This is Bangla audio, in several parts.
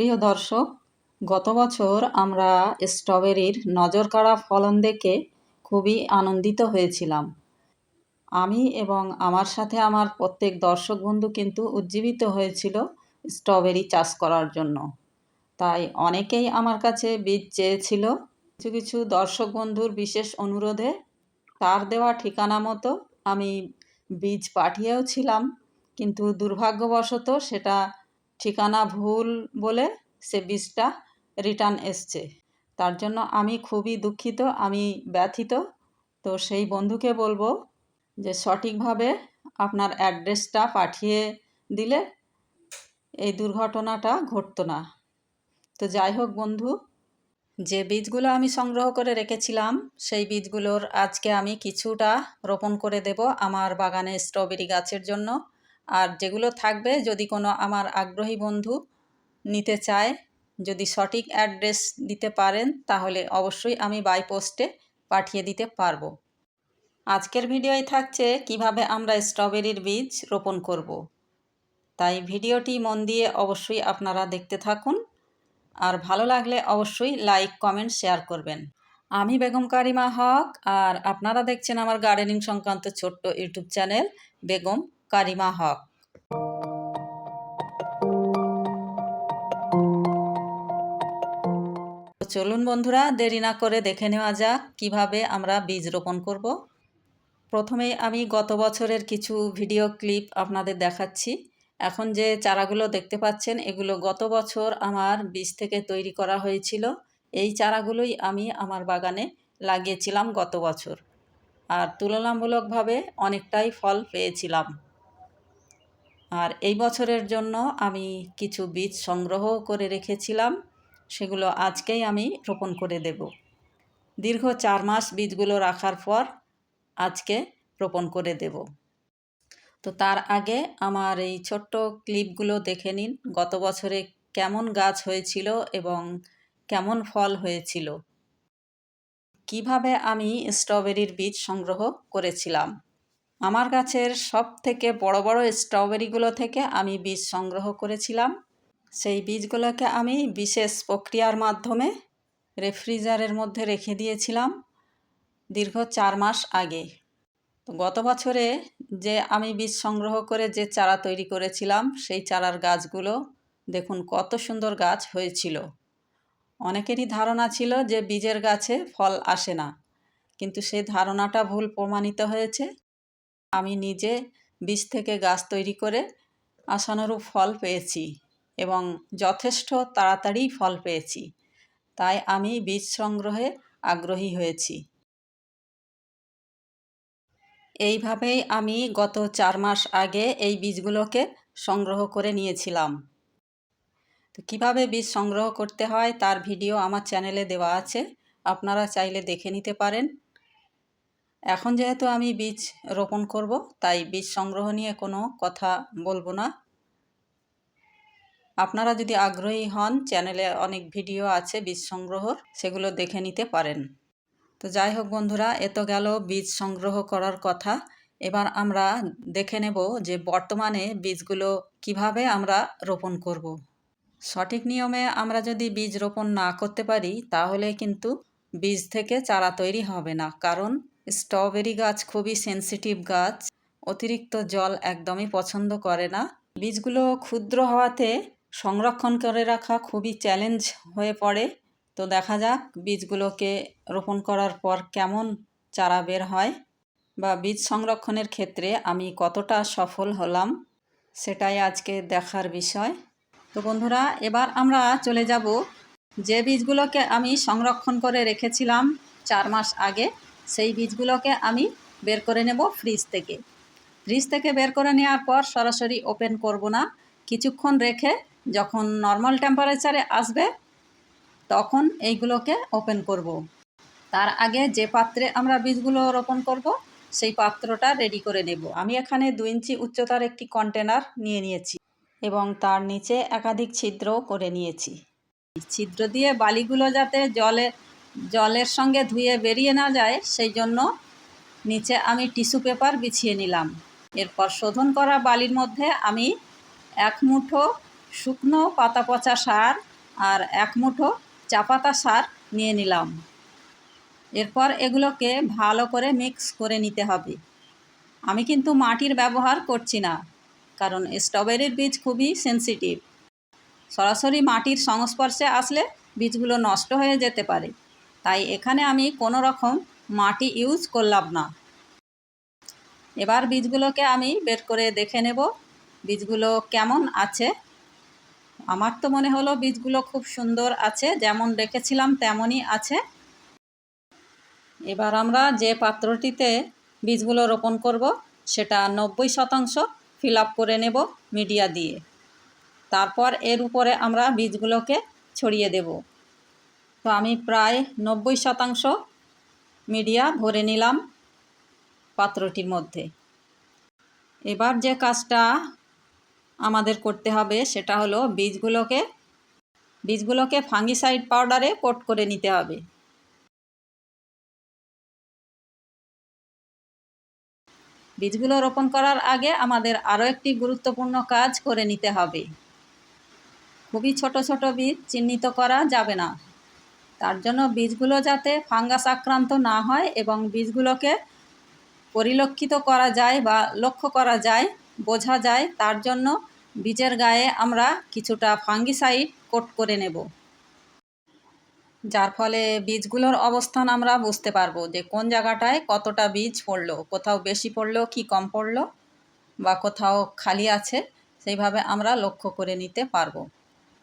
প্রিয় দর্শক, গত বছর আমরা স্ট্রবেরির নজর কাড়া ফলন দেখে খুবই আনন্দিত হয়েছিলাম। আমি এবং আমার সাথে আমার প্রত্যেক দর্শক বন্ধু কিন্তু উজ্জীবিত হয়েছিল স্ট্রবেরি চাষ করার জন্য। তাই অনেকেই আমার কাছে বীজ চেয়েছিল, কিছু কিছু দর্শক বন্ধুর বিশেষ অনুরোধে তার দেওয়া ঠিকানা মতো আমি বীজ পাঠিয়েও ছিলাম, কিন্তু দুর্ভাগ্যবশত সেটা ঠিকানা ভুল বলে সে বীজটা রিটার্ন এসছে। তার জন্য আমি খুবই দুঃখিত, আমি ব্যথিত। তো সেই বন্ধুকে বলব যে সঠিকভাবে আপনার অ্যাড্রেসটা পাঠিয়ে দিলে এই দুর্ঘটনাটা ঘটতো না। তো যাই হোক বন্ধু, যে বীজগুলো আমি সংগ্রহ করে রেখেছিলাম, সেই বীজগুলোর আজকে আমি কিছুটা রোপণ করে দেব আমার বাগানে স্ট্রবেরি গাছের জন্য। আর যেগুলো থাকবে যদি কোনো আমার আগ্রহী বন্ধু নিতে চায়, যদি সঠিক অ্যাড্রেস দিতে পারেন, তাহলে অবশ্যই আমি বাই পোস্টে পাঠিয়ে দিতে পারব। আজকের ভিডিওয় থাকছে কীভাবে আমরা স্ট্রবেরির বীজ রোপণ করব। তাই ভিডিওটি মন দিয়ে অবশ্যই আপনারা দেখতে থাকুন। আর ভালো লাগলে অবশ্যই লাইক, কমেন্ট, শেয়ার করবেন। আমি বেগম কারিমা হক, আর আপনারা দেখছেন আমার গার্ডেনিং সংক্রান্ত ছোট্ট ইউটিউব চ্যানেল বেগম কারিমা হক। চলুন বন্ধুরা, দেরি না করে দেখে নেওয়া যাক কীভাবে আমরা বীজ রোপণ করব। প্রথমেই আমি গত বছরের কিছু ভিডিও ক্লিপ আপনাদের দেখাচ্ছি। এখন যে চারাগুলো দেখতে পাচ্ছেন, এগুলো গত বছর আমার বীজ থেকে তৈরি করা হয়েছিল। এই চারাগুলোই আমি আমার বাগানে লাগিয়েছিলাম গত বছর। আর তুলনামূলকভাবে অনেকটাই ফল পেয়েছিলাম। আর এই বছরের জন্য আমি কিছু বীজ সংগ্রহ করে রেখেছিলাম। সেগুলো আজকেই আমি রোপণ করে দেব। দীর্ঘ চার মাস বীজগুলো রাখার পর আজকে রোপণ করে দেব। তো তার আগে আমার এই ছোট্ট ক্লিপগুলো দেখে নিন। গত বছরে কেমন গাছ হয়েছিল এবং কেমন ফল হয়েছিল? কীভাবে আমি স্ট্রবেরির বীজ সংগ্রহ করেছিলাম? আমার গাছের সব থেকে বড় বড় স্ট্রবেরিগুলো থেকে আমি বীজ সংগ্রহ করেছিলাম। সেই বীজগুলোকে আমি বিশেষ প্রক্রিয়ার মাধ্যমে রেফ্রিজারের মধ্যে রেখে দিয়েছিলাম দীর্ঘ চার মাস আগে। তো গত বছরে যে আমি বীজ সংগ্রহ করে যে চারা তৈরি করেছিলাম, সেই চারার গাছগুলো দেখুন কত সুন্দর গাছ হয়েছিল। অনেকেরই ধারণা ছিল যে বীজের গাছে ফল আসে না, কিন্তু সেই ধারণাটা ভুল প্রমাণিত হয়েছে। আমি নিজে বীজ থেকে গাছ তৈরি করে আশানুরূপ ফল পেয়েছি এবং যথেষ্ট তাড়াতাড়ি ফল পেয়েছি। তাই আমি বীজ সংগ্রহে আগ্রহী হয়েছি। এইভাবেই আমি গত চার মাস আগে এই বীজগুলোকে সংগ্রহ করে নিয়েছিলাম। তো কীভাবে বীজ সংগ্রহ করতে হয় তার ভিডিও আমার চ্যানেলে দেওয়া আছে। আপনারা চাইলে দেখে নিতে পারেন। এখন যেহেতু আমি বীজ রোপণ করব, তাই বীজ সংগ্রহ নিয়ে কোনো কথা বলব না। আপনারা যদি আগ্রহী হন, চ্যানেলে অনেক ভিডিও আছে বীজ সংগ্রহর, সেগুলো দেখে নিতে পারেন। তো যাই হোক বন্ধুরা এত গেল বীজ সংগ্রহ করার কথা। এবার আমরা দেখে নেব যে বর্তমানে বীজগুলো কীভাবে আমরা রোপণ করব। সঠিক নিয়মে আমরা যদি বীজ রোপণ না করতে পারি, তাহলে কিন্তু বীজ থেকে চারা তৈরি হবে না। কারণ স্ট্রবেরি গাছ খুবই সেন্সিটিভ গাছ, অতিরিক্ত জল একদমই পছন্দ করে না। বীজগুলো ক্ষুদ্র হওয়াতে সংরক্ষণ করে রাখা খুবই চ্যালেঞ্জ হয়ে পড়ে। তো দেখা যাক বীজগুলোকে রোপণ করার পর কেমন চারা বের হয় বা বীজ সংরক্ষণের ক্ষেত্রে আমি কতটা সফল হলাম সেটাই আজকে দেখার বিষয়। তো বন্ধুরা, এবার আমরা চলে যাব। যে বীজগুলোকে আমি সংরক্ষণ করে রেখেছিলাম চার মাস আগে সেই বীজগুলোকে আমি বের করে নেব ফ্রিজ থেকে। ফ্রিজ থেকে বের করে নেওয়ার পর সরাসরি ওপেন করব না। কিছুক্ষণ রেখে যখন নর্মাল টেম্পারেচারে আসবে, তখন এইগুলোকে ওপেন করব। তার আগে যে পাত্রে আমরা বীজগুলো রোপণ করব, সেই পাত্রটা রেডি করে নেব। আমি এখানে দু ইঞ্চি উচ্চতার একটি কন্টেনার নিয়ে নিয়েছি এবং তার নিচে একাধিক ছিদ্রও করে নিয়েছি। ছিদ্র দিয়ে বালিগুলো যাতে জলে জলের সঙ্গে ধুয়ে বেরিয়ে না যায়, সেই জন্য নিচে আমি টিস্যু পেপার বিছিয়ে নিলাম। এরপর শোধন করা বালির মধ্যে আমি এক মুঠো শুকনো পাতা পচা সার আর এক মুঠো চা পাতা সার নিয়ে নিলাম। এরপর এগুলোকে ভালো করে মিক্স করে নিতে হবে। আমি কিন্তু মাটির ব্যবহার করছি না, কারণ স্ট্রবেরির বীজ খুবই সেন্সিটিভ। সরাসরি মাটির সংস্পর্শে আসলে বীজগুলো নষ্ট হয়ে যেতে পারে। তাই এখানে আমি কোনো রকম মাটি ইউজ করলাম না। এবার বীজগুলোকে আমি বের করে দেখে নেব, বীজগুলো কেমন আছে। আমার তো মনে হলো বীজগুলো খুব সুন্দর আছে, যেমন রেখেছিলাম তেমনই আছে। এবার আমরা যে পাত্রটিতে বীজগুলো রোপণ করব, সেটা নব্বই শতাংশ ফিল আপ করে নেব মিডিয়া দিয়ে। তারপর এর উপরে আমরা বীজগুলোকে ছড়িয়ে দেব। তো আমি প্রায় নব্বই শতাংশ মিডিয়া ভরে নিলাম পাত্রটির মধ্যে। এবার যে কাজটা আমাদের করতে হবে সেটা হলো বীজগুলোকে বীজগুলোকে ফাঙ্গিসাইড পাউডারে কোট করে নিতে হবে। বীজগুলো রোপণ করার আগে আমাদের আরও একটি গুরুত্বপূর্ণ কাজ করে নিতে হবে। খুবই ছোট ছোট বীজ চিহ্নিত করা যাবে না। তার জন্য বীজগুলো যাতে ফাঙ্গাস আক্রান্ত না হয় এবং বীজগুলোকে পরিলক্ষিত করা যায় বা লক্ষ্য করা যায়, বোঝা যায়, তার জন্য বীজের গায়ে আমরা কিছুটা ফাঙ্গিসাইড কোট করে নেব। যার ফলে বীজগুলোর অবস্থান আমরা বুঝতে পারব যে কোন জায়গাটায় কতটা বীজ পড়ল, কোথাও বেশি পড়ল, কি কম পড়ল, বা কোথাও খালি আছে, সেইভাবে আমরা লক্ষ্য করে নিতে পারব।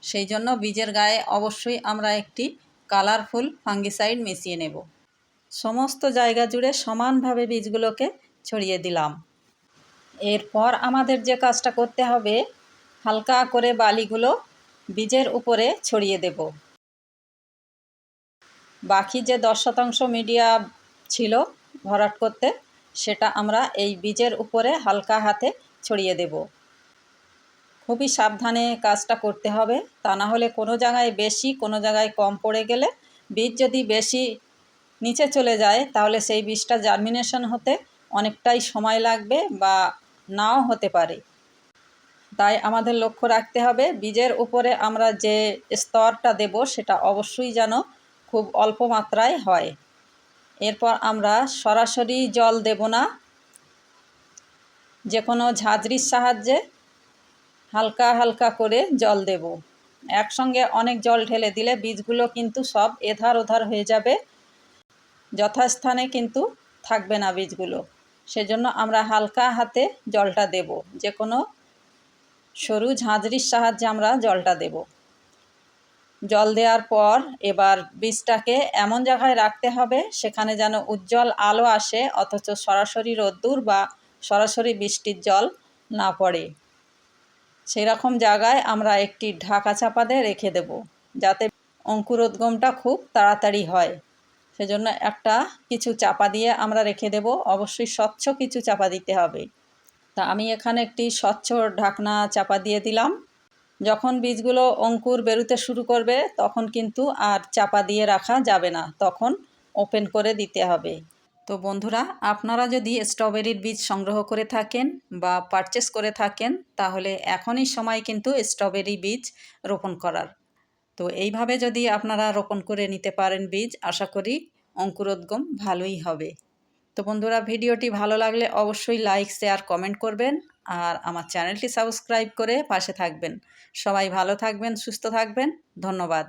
সেই জন্য বীজের গায়ে অবশ্যই আমরা একটি কালারফুল ফাঙ্গিসাইড মিশিয়ে নেব। সমস্ত জায়গা জুড়ে সমানভাবে বীজগুলোকে ছড়িয়ে দিলাম। এরপর আমাদের যে কাজটা করতে হবে, হালকা করে বালিগুলো বীজের উপরে ছড়িয়ে দেব। বাকি যে দশ শতাংশ মিডিয়া ছিল ভরাট করতে, সেটা আমরা এই বীজের উপরে হালকা হাতে ছড়িয়ে দেব। খুবই সাবধানে কাজটা করতে হবে। তা না হলে কোনো জায়গায় বেশি, কোনো জায়গায় কম পড়ে গেলে বীজ যদি বেশি নিচে চলে যায়, তাহলে সেই বীজটা জার্মিনেশন হতে অনেকটাই সময় লাগবে বা নাও হতে পারে। তাই আমাদের লক্ষ্য রাখতে হবে, বীজের উপরে আমরা যে স্তরটা দেব সেটা অবশ্যই যেন খুব অল্প মাত্রায় হয়। এরপর আমরা সরাসরি জল দেব না। যে কোনো ঝাঁঝরির সাহায্যে হালকা হালকা করে জল দেব। একসঙ্গে অনেক জল ঢেলে দিলে বীজগুলো কিন্তু সব এধার ওধার হয়ে যাবে। যথাস্থানে কিন্তু থাকবে না বীজগুলো। সেজন্য আমরা হালকা হাতে জলটা দেব। যে কোনো সরু ঝাঁঝরির সাহায্যে আমরা জলটা দেব। জল দেওয়ার পর এবার বীজটাকে এমন জায়গায় রাখতে হবে, সেখানে যেন উজ্জ্বল আলো আসে, অথচ সরাসরি রোদ্দুর বা সরাসরি বৃষ্টির জল না পড়ে। সেরকম জায়গায় আমরা একটি ঢাকা চাপা দিয়ে রেখে দেব, যাতে অঙ্কুরোদ্গমটা খুব তাড়াতাড়ি হয়। সেজন্য একটা কিছু চাপা দিয়ে আমরা রেখে দেব, অবশ্যই স্বচ্ছ কিছু চাপা দিতে হবে। তা আমি এখানে একটি স্বচ্ছ ঢাকনা চাপা দিয়ে দিলাম। যখন বীজগুলো অঙ্কুর বেরোতে শুরু করবে, তখন কিন্তু আর চাপা দিয়ে রাখা যাবে না, তখন ওপেন করে দিতে হবে। তো বন্ধুরা, আপনারা যদি স্ট্রবেরির বীজ সংগ্রহ করে থাকেন বা পারচেস করে থাকেন, তাহলে এখনই সময় কিন্তু স্ট্রবেরি বীজ রোপণ করার। তো এইভাবে যদি আপনারা রোপণ করে নিতে পারেন বীজ, আশা করি অঙ্কুরোদ্গম ভালোই হবে। তো বন্ধুরা, ভিডিওটি ভালো লাগলে অবশ্যই লাইক শেয়ার কমেন্ট করবেন আর আমার চ্যানেলটি সাবস্ক্রাইব করে পাশে থাকবেন। সবাই ভালো থাকবেন, সুস্থ থাকবেন। ধন্যবাদ।